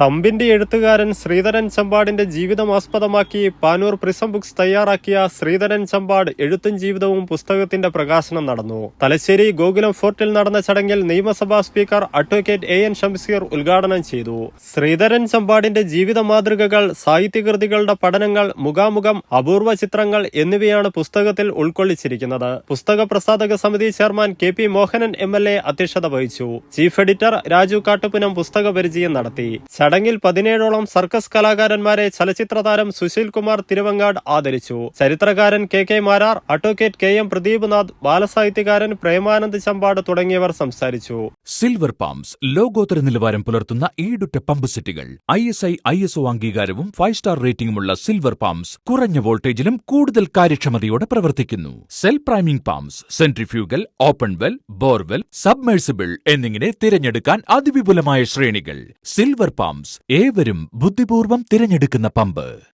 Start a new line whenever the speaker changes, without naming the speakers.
തമ്പിന്റെ എഴുത്തുകാരൻ ശ്രീധരൻ ചമ്പാടിന്റെ ജീവിതം ആസ്പദമാക്കി പാനൂർ പ്രിസം ബുക്സ് തയ്യാറാക്കിയ ശ്രീധരൻ ചമ്പാട് എഴുത്തും ജീവിതവും പുസ്തകത്തിന്റെ പ്രകാശനം നടന്നു. തലശ്ശേരി ഗോകുലം ഫോർട്ടിൽ നടന്ന ചടങ്ങിൽ നിയമസഭാ speaker advocate A N Shamseer ഉദ്ഘാടനം ചെയ്തു. ശ്രീധരൻ ചമ്പാടിന്റെ ജീവിത മാതൃകകൾ സാഹിത്യകൃതികളുടെ പഠനങ്ങൾ മുഖാമുഖം അപൂർവ ചിത്രങ്ങൾ എന്നിവയാണ് പുസ്തകത്തിൽ ഉൾക്കൊള്ളിച്ചിരിക്കുന്നത്. പുസ്തക പ്രസാധക സമിതി chairman K P Mohanan M L A അധ്യക്ഷത വഹിച്ചു. ചീഫ് എഡിറ്റർ രാജു കാട്ടുപുനം പുസ്തക പരിചയം നടത്തി ചടങ്ങിൽ പതിനേഴോളം സർക്കസ് കലാകാരന്മാരെ ചലച്ചിത്ര താരം സുശീൽ കുമാർ തിരുവങ്ങാട് ആദരിച്ചു. ചരിത്രകാരൻ K K Marar advocate K M Pradeepnath ബാലസാഹിത്യകാരൻ Premanand Chambad തുടങ്ങിയവർ സംസാരിച്ചു.
സിൽവർ പമ്പ്സ് ലോകോത്തര നിലവാരം പുലർത്തുന്ന ഈടുറ്റ പമ്പ് സെറ്റുകൾ I S I I S O അംഗീകാരവും ഫൈവ് സ്റ്റാർ റേറ്റിംഗുമുള്ള സിൽവർ പമ്പ്സ് കുറഞ്ഞ വോൾട്ടേജിലും കൂടുതൽ കാര്യക്ഷമതയോടെ പ്രവർത്തിക്കുന്നു. Self priming pumps centrifugal open well borewell submersible എന്നിങ്ങനെ തിരഞ്ഞെടുക്കാൻ അതിവിപുലമായ ശ്രേണികൾ. സിൽവർ പമ്പ്സ് ഏവരും ബുദ്ധിപൂർവം തിരഞ്ഞെടുക്കുന്ന പമ്പ്.